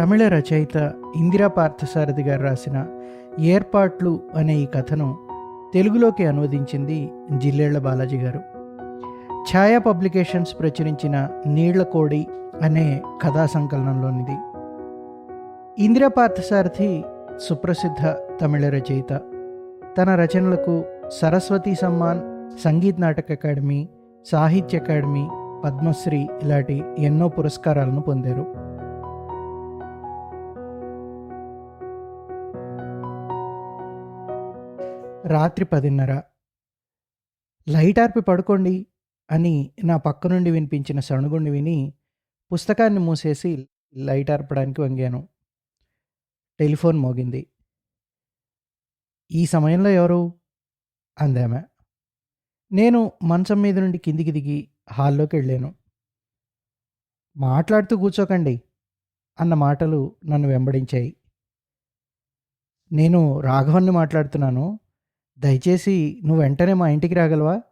తమిళ రచయిత ఇందిరా పార్థసారథి గారు రాసిన ఏర్పాట్లు అనే ఈ కథను తెలుగులోకి అనువదించింది జిల్లేళ్ళ బాలాజీ గారు. ఛాయా పబ్లికేషన్స్ ప్రచురించిన నీళ్ళ కోడి అనే కథా సంకలనంలోనిది. ఇందిరా పార్థసారథి సుప్రసిద్ధ తమిళ రచయిత. తన రచనలకు సరస్వతి సమ్మాన్ సంగీత్ నాటక అకాడమీ సాహిత్య అకాడమీ పద్మశ్రీ ఇలాంటి ఎన్నో పురస్కారాలను పొందారు. రాత్రి పదిన్నర. లైట్ ఆర్పి పడుకోండి అని నా పక్క నుండి వినిపించిన సణుగుండి విని పుస్తకాన్ని మూసేసి లైట్ ఆర్పడానికి వంగాను. టెలిఫోన్ మోగింది. ఈ సమయంలో ఎవరు? అందామె. నేను మంచం మీద నుండి కిందికి దిగి హాల్లోకి వెళ్ళాను. మాట్లాడుతూ కూర్చోకండి అన్న మాటలు నన్ను వెంబడించాయి. నేను రాఘవన్ని మాట్లాడుతున్నాను. దయచేసి నువ్వు వెంటనే మా ఇంటికి రాగలవా?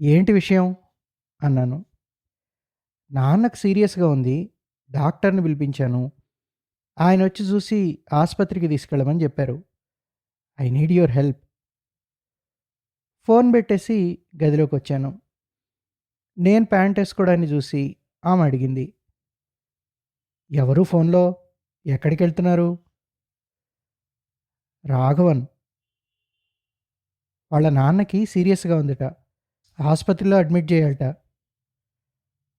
ఏంటి విషయం? అన్నాను. నాన్నకు సీరియస్గా ఉంది. డాక్టర్ని పిలిపించాను. ఆయన వచ్చి చూసి ఆసుపత్రికి తీసుకెళ్ళమని చెప్పారు. I need your help. Phone పెట్టేసి గదిలోకి వచ్చాను. నేను ప్యాంట్ వేసుకోవడాన్ని చూసి ఆమె అడిగింది. ఎవరు ఫోన్లో? ఎక్కడికి వెళ్తున్నారు రాఘవన్. వాళ్ళ నాన్నకి సీరియస్గా ఉందిట. ఆసుపత్రిలో అడ్మిట్ చేయాలట.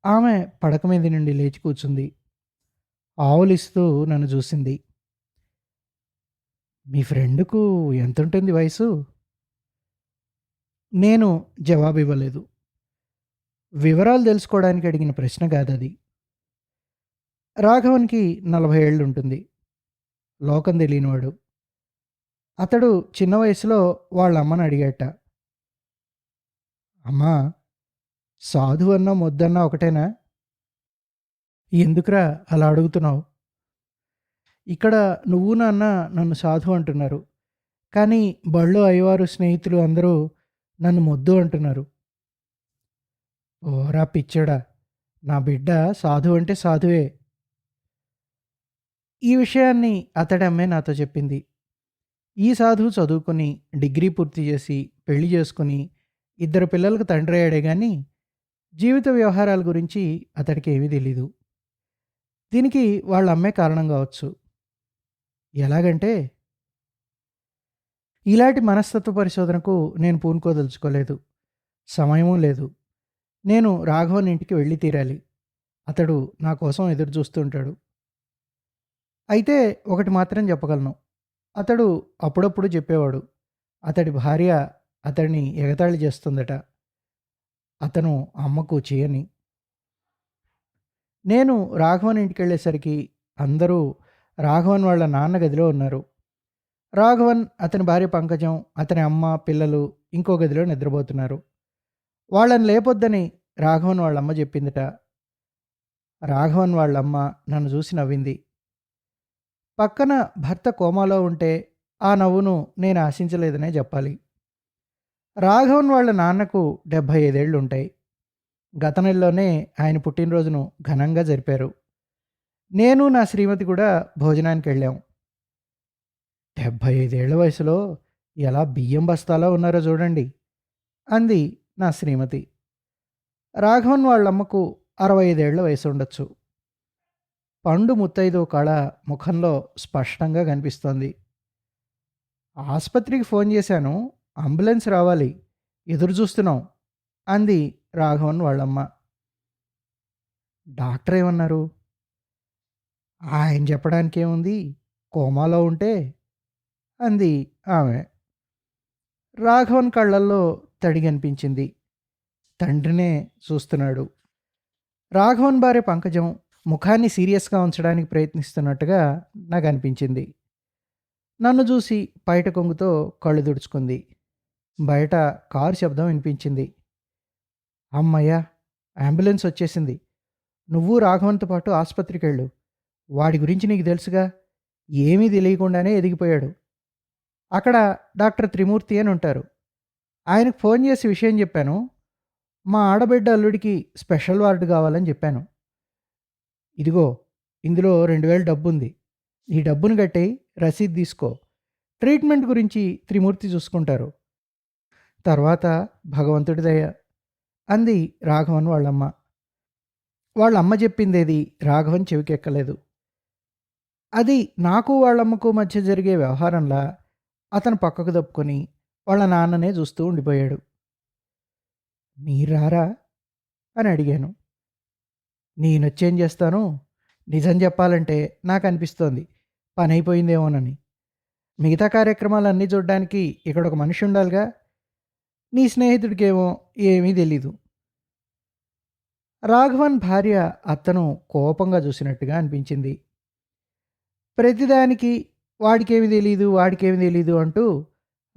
ఆమె పడక మీద నుండి లేచి కూర్చుంది. ఆవులిస్తూ నన్ను చూసింది. మీ ఫ్రెండ్కు ఎంత ఉంటుంది వయసు? నేను జవాబు ఇవ్వలేదు. వివరాలు తెలుసుకోవడానికి అడిగిన ప్రశ్న కాదది. రాఘవన్కి నలభై ఏళ్ళు ఉంటుంది. లోకం తెలియనివాడు. అతడు చిన్న వయసులో వాళ్ళ అమ్మని అడిగాట. అమ్మా సాధు అన్నా మొద్దన్నా ఒకటేనా? ఎందుకురా అలా అడుగుతున్నావు? ఇక్కడ నువ్వు నాన్న నన్ను సాధు అంటున్నారు. కానీ బళ్ళు అయ్యవారు స్నేహితులు అందరూ నన్ను మొద్దు అంటున్నారు. ఓరా పిచ్చడా నా బిడ్డ సాధు అంటే సాధువే. ఈ విషయాన్ని అతడి అమ్మే నాతో చెప్పింది. ఈ సాధువు చదువుకొని డిగ్రీ పూర్తి చేసి పెళ్ళి చేసుకుని ఇద్దరు పిల్లలకు తండ్రి అయ్యాడే కానీ జీవిత వ్యవహారాల గురించి అతడికి ఏమీ తెలీదు. దీనికి వాళ్ళ అమ్మే కారణం కావచ్చు. ఎలాగంటే ఇలాంటి మనస్తత్వ పరిశోధనకు నేను పూనుకోదలుచుకోలేదు. సమయమూ లేదు. నేను రాఘవన్ ఇంటికి వెళ్ళి తీరాలి. అతడు నా కోసం ఎదురు చూస్తుంటాడు అయితే ఒకటి మాత్రం చెప్పగలను. అతడు అప్పుడప్పుడు చెప్పేవాడు. అతడి భార్య అతడిని ఎగతాళి చేస్తుందట. అతను అమ్మకు చేయని. నేను రాఘవన్ ఇంటికి వెళ్ళేసరికి అందరూ రాఘవన్ వాళ్ళ నాన్న గదిలో ఉన్నారు. రాఘవన్ అతని భార్య పంకజం అతని అమ్మ పిల్లలు ఇంకో గదిలో నిద్రపోతున్నారు. వాళ్ళని లేపొద్దని రాఘవన్ వాళ్ళమ్మ చెప్పిందిట. రాఘవన్ వాళ్ళమ్మ నన్ను చూసి నవ్వింది. పక్కన భర్త కోమాలో ఉంటే ఆ నవ్వును నేను ఆశించలేదనే చెప్పాలి. రాఘవన్ వాళ్ళ నాన్నకు డెబ్భై ఐదేళ్ళు ఉంటాయి గత నెలలోనే ఆయన పుట్టినరోజును ఘనంగా జరిపారు. నేను నా శ్రీమతి కూడా భోజనానికి వెళ్ళాం. డెబ్భై ఐదేళ్ళ వయసులో ఎలా బియ్యం బస్తాలో ఉన్నారో చూడండి అంది నా శ్రీమతి. రాఘవన్ వాళ్ళమ్మకు అరవై ఐదేళ్ళ వయసు ఉండొచ్చు పండు ముత్తైదు కళ ముఖంలో స్పష్టంగా కనిపిస్తోంది. ఆసుపత్రికి ఫోన్ చేశాను. అంబులెన్స్ రావాలి. ఎదురు చూస్తున్నాం అంది రాఘవన్ వాళ్ళమ్మ. డాక్టర్ ఏమన్నారు? ఆయన చెప్పడానికి ఏముంది కోమాలో ఉంటే అంది ఆమె. రాఘవన్ కళ్ళల్లో తడి కనిపించింది. తండ్రినే చూస్తున్నాడు. రాఘవన్ భార్య పంకజం ముఖాన్ని సీరియస్గా ఉంచడానికి ప్రయత్నిస్తున్నట్టుగా నాకు అనిపించింది నన్ను చూసి బయట కొంగుతో కళ్ళు తుడుచుకుంది. బయట కారు శబ్దం వినిపించింది. అమ్మయ్యా! అంబులెన్స్ వచ్చేసింది. నువ్వు రాఘవన్తో పాటు ఆసుపత్రికి వెళ్ళు వాడి గురించి నీకు తెలుసుగా? ఏమీ తెలియకుండానే ఎదిగిపోయాడు. అక్కడ డాక్టర్ త్రిమూర్తి అని ఉంటారు. ఆయనకు ఫోన్ చేసి విషయం చెప్పాను. మా ఆడబిడ్డ అల్లుడికి స్పెషల్ వార్డు కావాలని చెప్పాను. ఇదిగో ఇందులో 2000 డబ్బుంది. ఈ డబ్బును కట్టి రసీదు తీసుకో. ట్రీట్మెంట్ గురించి త్రిమూర్తి చూసుకుంటారు. తర్వాత భగవంతుడి దయ అంది రాఘవన్ వాళ్ళమ్మ. వాళ్ళమ్మ చెప్పిందేది రాఘవన్ చెవికెక్కలేదు. అది నాకు వాళ్ళమ్మకు మధ్య జరిగే వ్యవహారంలా అతను పక్కకు తప్పుకొని వాళ్ళ నాన్ననే చూస్తూ ఉండిపోయాడు. మీరు రారా? అని అడిగాను. నేనొచ్చేం చేస్తాను? నిజం చెప్పాలంటే నాకు అనిపిస్తోంది పనైపోయిందేమోనని. మిగతా కార్యక్రమాలన్నీ ఇక్కడ ఒక మనిషి ఉండాలిగా. నీ స్నేహితుడికేమో ఏమీ తెలీదు. రాఘవన్ భార్య అత్తను కోపంగా చూసినట్టుగా అనిపించింది. ప్రతిదానికి వాడికేమి తెలీదు, వాడికేమి తెలీదు అంటూ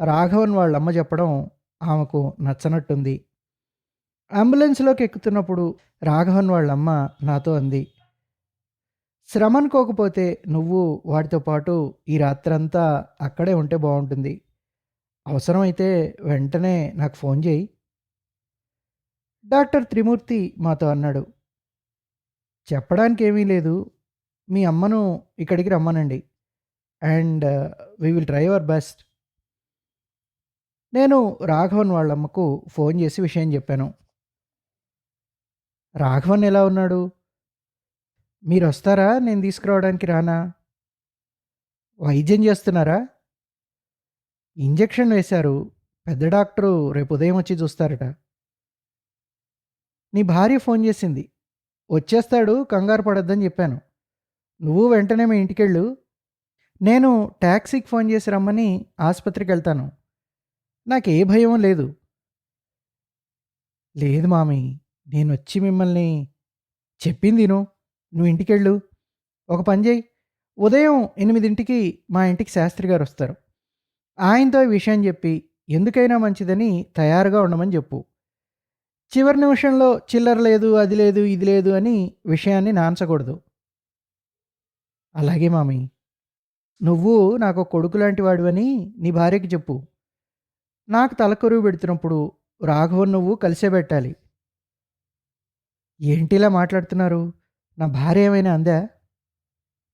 రాఘవన్ వాళ్ళమ్మ చెప్పడం ఆమెకు నచ్చనట్టుంది. అంబులెన్స్‌లోకి ఎక్కుతున్నప్పుడు రాఘవన్ వాళ్ళమ్మ నాతో అంది. శ్రమనుకోకపోతే నువ్వు వాటితో పాటు ఈ రాత్రంతా అక్కడే ఉంటే బాగుంటుంది అవసరమైతే వెంటనే నాకు ఫోన్ చేయి డాక్టర్ త్రిమూర్తి మాతో అన్నాడు. చెప్పడానికి ఏమీ లేదు. మీ అమ్మను ఇక్కడికి రమ్మనండి. And we will try our best. నేను రాఘవన్ వాళ్ళమ్మకు ఫోన్ చేసి విషయం చెప్పాను. రాఘవన్ ఎలా ఉన్నాడు? మీరు వస్తారా నేను తీసుకురావడానికి రానా? వైద్యం చేస్తున్నారా? ఇంజెక్షన్ వేశారు. పెద్ద డాక్టరు రేపు ఉదయం వచ్చి చూస్తారట. నీ భార్య ఫోన్ చేసింది. వచ్చేస్తాడు కంగారు పడొద్దని చెప్పాను. నువ్వు వెంటనే మీ ఇంటికెళ్ళు. నేను ట్యాక్సీకి ఫోన్ చేసి రమ్మని ఆసుపత్రికి వెళ్తాను నాకు ఏ భయం లేదు. లేదు మామీ. నేనొచ్చి మిమ్మల్ని చెప్పింది ఇను. నువ్వు ఇంటికెళ్ళు. ఒక పని చెయ్యి. ఉదయం ఎనిమిదింటికి మా ఇంటికి శాస్త్రి గారు వస్తారు ఆయనతో ఈ విషయం చెప్పి ఎందుకైనా మంచిదని తయారుగా ఉండమని చెప్పు. చివరి నిమిషంలో చిల్లర లేదు, అది లేదు, ఇది లేదు అని విషయాన్ని నాన్చకూడదు. అలాగే మామీ. నువ్వు నాకు కొడుకు లాంటి వాడివని నీ భార్యకి చెప్పు. నాకు తలకొరువు పెడుతున్నప్పుడు రాఘవన్ నువ్వు కలిసే పెట్టాలి. ఏంటిలా మాట్లాడుతున్నారు? నా భార్య ఏమైనా అందా?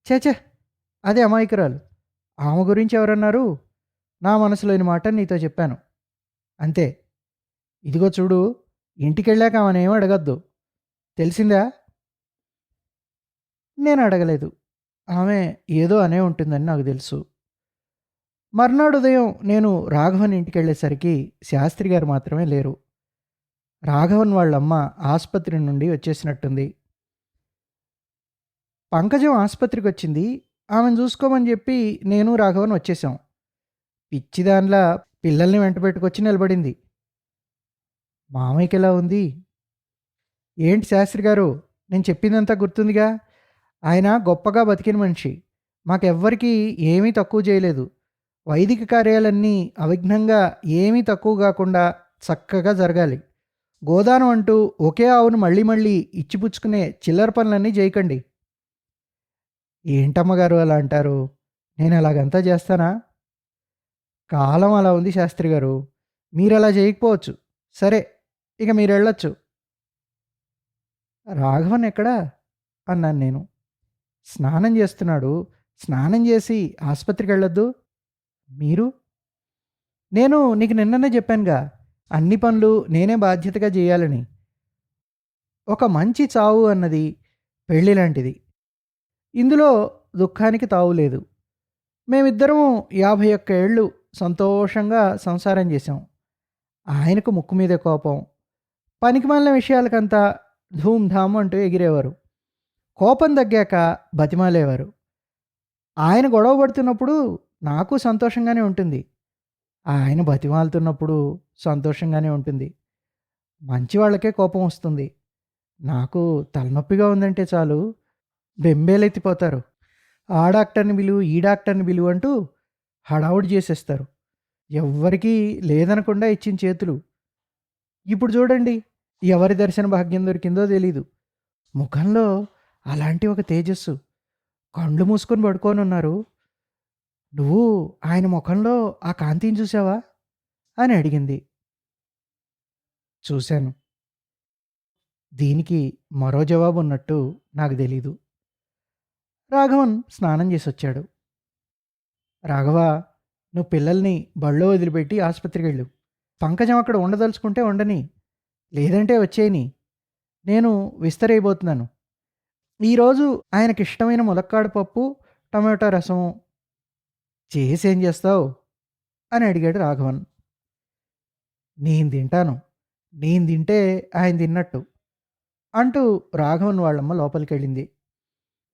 ఛ! అదే అది అమాయకురాలు. ఆమె గురించి ఎవరన్నారు? నా మనసులోని మాట నీతో చెప్పాను. అంతే. ఇదిగో చూడు ఇంటికెళ్ళాక ఆమెనేం అడగొద్దు. తెలిసిందా? నేను అడగలేదు. ఆమె ఏదో అనే ఉంటుందని నాకు తెలుసు. మర్నాడు ఉదయం నేను రాఘవన్ ఇంటికెళ్ళేసరికి శాస్త్రి గారు మాత్రమే లేరు. రాఘవన్ వాళ్ళమ్మ ఆసుపత్రి నుండి వచ్చేసినట్టుంది. పంకజం ఆసుపత్రికి వచ్చింది ఆమెను చూసుకోమని చెప్పి నేను రాఘవన్ వచ్చేసాం. పిచ్చిదానిలా పిల్లల్ని వెంటబెట్టుకొచ్చి నిలబడింది. మామయ్యకి ఎలా ఉంది? ఏంటి శాస్త్రి గారు నేను చెప్పిందంతా గుర్తుందిగా? ఆయన గొప్పగా బతికిన మనిషి. మాకెవ్వరికీ ఏమీ తక్కువ చేయలేదు. వైదిక కార్యాలన్నీ అవిఘ్నంగా ఏమీ తక్కువ కాకుండా చక్కగా జరగాలి. గోదానం అంటూ ఒకే ఆవును మళ్ళీ మళ్ళీ ఇచ్చిపుచ్చుకునే చిల్లర పనులన్నీ చేయకండి. ఏంటమ్మగారు అలా అంటారు? నేను అలాగంతా చేస్తానా? కాలం అలా ఉంది శాస్త్రి గారు. మీరు అలా చేయకపోవచ్చు. సరే ఇక మీరు వెళ్ళొచ్చు రాఘవన్ ఎక్కడా? అన్నాను నేను. స్నానం చేస్తున్నాడు. స్నానం చేసి ఆసుపత్రికి వెళ్ళొద్దు మీరు? నేను నీకు నిన్ననే చెప్పానుగా అన్ని పనులు నేనే బాధ్యతగా చేయాలని. ఒక మంచి చావు అన్నది పెళ్ళి లాంటిది. ఇందులో దుఃఖానికి తావు లేదు మేమిద్దరము 51 ఏళ్ళు సంతోషంగా సంసారం చేశాం. ఆయనకు ముక్కు మీద కోపం. పనికి మాలిన విషయాలకంతా ధూమ్ధామ్ అంటూ ఎగిరేవారు. కోపం తగ్గాక బతిమాలేవారు. ఆయన గొడవ పడుతున్నప్పుడు నాకు సంతోషంగానే ఉంటుంది. ఆయన బతిమాలుతున్నప్పుడు సంతోషంగానే ఉంటుంది. మంచి వాళ్ళకే కోపం వస్తుంది. నాకు తలనొప్పిగా ఉందంటే చాలు బెంబేలెత్తిపోతారు. ఆ డాక్టర్‌ని పిలువు, ఈ డాక్టర్‌ని పిలువు అంటూ హడావుడి చేసేస్తారు. ఎవ్వరికీ లేదనకుండా ఇచ్చిన చేతులు. ఇప్పుడు చూడండి ఎవరి దర్శన భాగ్యం దొరికిందో తెలీదు. ముఖంలో అలాంటి ఒక తేజస్సు. కళ్ళు మూసుకొని పడుకోనున్నారు. నువ్వు ఆయన ముఖంలో ఆ కాంతిని చూసావా? అని అడిగింది. చూశాను. దీనికి మరో జవాబు ఉన్నట్టు నాకు తెలీదు. రాఘవన్ స్నానం చేసి వచ్చాడు రాఘవ నువ్వు పిల్లల్ని బళ్ళో వదిలిపెట్టి ఆసుపత్రికి వెళ్ళు పంకజం అక్కడ ఉండదలుచుకుంటే ఉండని లేదంటే వచ్చేయని నేను విస్తరైపోతున్నాను ఈరోజు ఆయనకి ఇష్టమైన ములక్కాడు పప్పు టమాటో రసము చేసేం చేస్తావు? అని అడిగాడు రాఘవన్. నేను తింటాను. నేను తింటే ఆయన తిన్నట్టు అంటూ రాఘవన్ వాళ్ళమ్మ లోపలికి వెళ్ళింది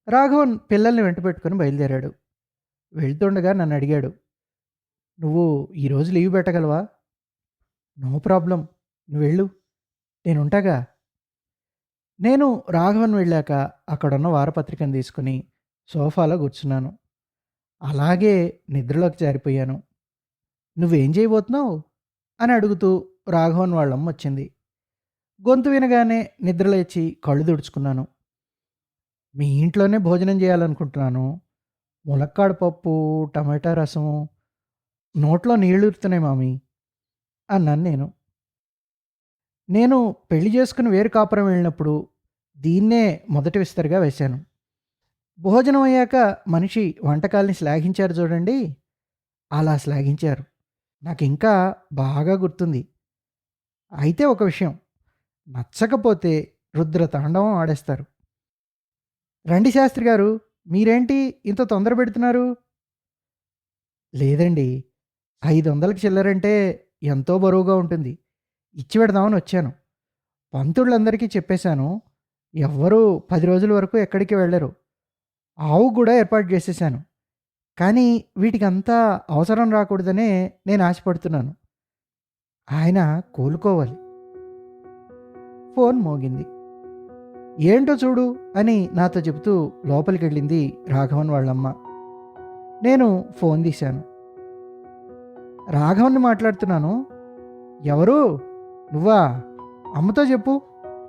రాఘవన్ పిల్లల్ని వెంట పెట్టుకుని బయలుదేరాడు. వెళ్తుండగా నన్ను అడిగాడు. నువ్వు ఈరోజు లీవ్ పెట్టగలవా? No problem. నువ్వు వెళ్ళు. నేను నేను రాఘవన్ వెళ్ళాక అక్కడున్న వారపత్రికను తీసుకుని సోఫాలో కూర్చున్నాను. అలాగే నిద్రలోకి జారిపోయాను. నువ్వేం చేయబోతున్నావు? అని అడుగుతూ రాఘవన్ వాళ్ళమ్మ వచ్చింది. గొంతు వినగానే నిద్రలేచి కళ్ళు తుడుచుకున్నాను. మీ ఇంట్లోనే భోజనం చేయాలనుకుంటున్నాను. ములక్కాడ పప్పు టమాటా రసము నోట్లో నీళ్ళుతున్నాయి మామీ మామి అన్నాను నేను. నేను పెళ్ళి చేసుకుని వేరు కాపురం వెళ్ళినప్పుడు దీన్నే మొదటి విస్తరిగా వేశాను. భోజనం అయ్యాక మనిషి వంటకాల్ని శ్లాఘించారు చూడండి. అలా శ్లాఘించారు. నాకు ఇంకా బాగా గుర్తుంది. అయితే ఒక విషయం. నచ్చకపోతే రుద్ర తాండవం ఆడేస్తారు. రండి శాస్త్రి గారు మీరేంటి ఇంత తొందర పెడుతున్నారు? లేదండి. ఐదు వందలకి చిల్లరంటే ఎంతో బరువుగా ఉంటుంది. ఇచ్చి పెడదామని వచ్చాను. పంతుళ్ళందరికీ చెప్పేశాను ఎవ్వరూ పది రోజుల వరకు ఎక్కడికి వెళ్ళరు. ఆవు కూడా ఏర్పాటు చేసేసాను. కానీ వీటికి అంతా అవసరం రాకూడదనే నేను ఆశపడుతున్నాను. ఆయన కోలుకోవాలి. ఫోన్ మోగింది. ఏంటో చూడు అని నాతో చెబుతూ లోపలికి వెళ్ళింది రాఘవన్ వాళ్ళమ్మ. నేను ఫోన్ తీశాను. రాఘవన్ని మాట్లాడుతున్నాను? ఎవరు? నువ్వా? అమ్మతో చెప్పు.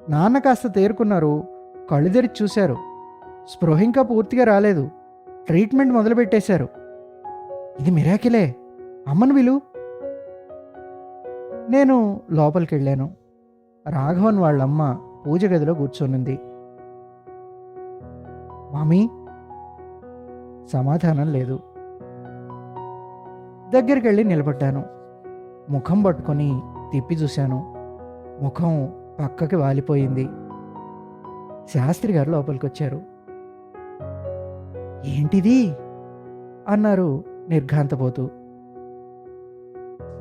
నాన్న కాస్త తేరుకున్నారు. కళ్ళు తెరిచి చూశారు. స్పృహ ఇంకా పూర్తిగా రాలేదు. ట్రీట్మెంట్ మొదలుపెట్టేశారు. ఇది మిరాకిలే. అమ్మను విలు. నేను లోపలికి వెళ్ళాను రాఘవన్ వాళ్ళమ్మ పూజ గదిలో కూర్చొనుంది. మామీ! సమాధానం లేదు. దగ్గరికి వెళ్ళి నిలబడ్డాను. ముఖం పట్టుకొని తిప్పి చూశాను. ముఖం పక్కకి వాలిపోయింది. శాస్త్రి గారు లోపలికి వచ్చారు ఏంటిది? అన్నారు నిర్ఘాంతపోతూ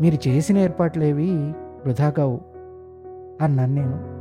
మీరు చేసిన ఏర్పాట్లేవి వృధా కావు అన్నాను నేను.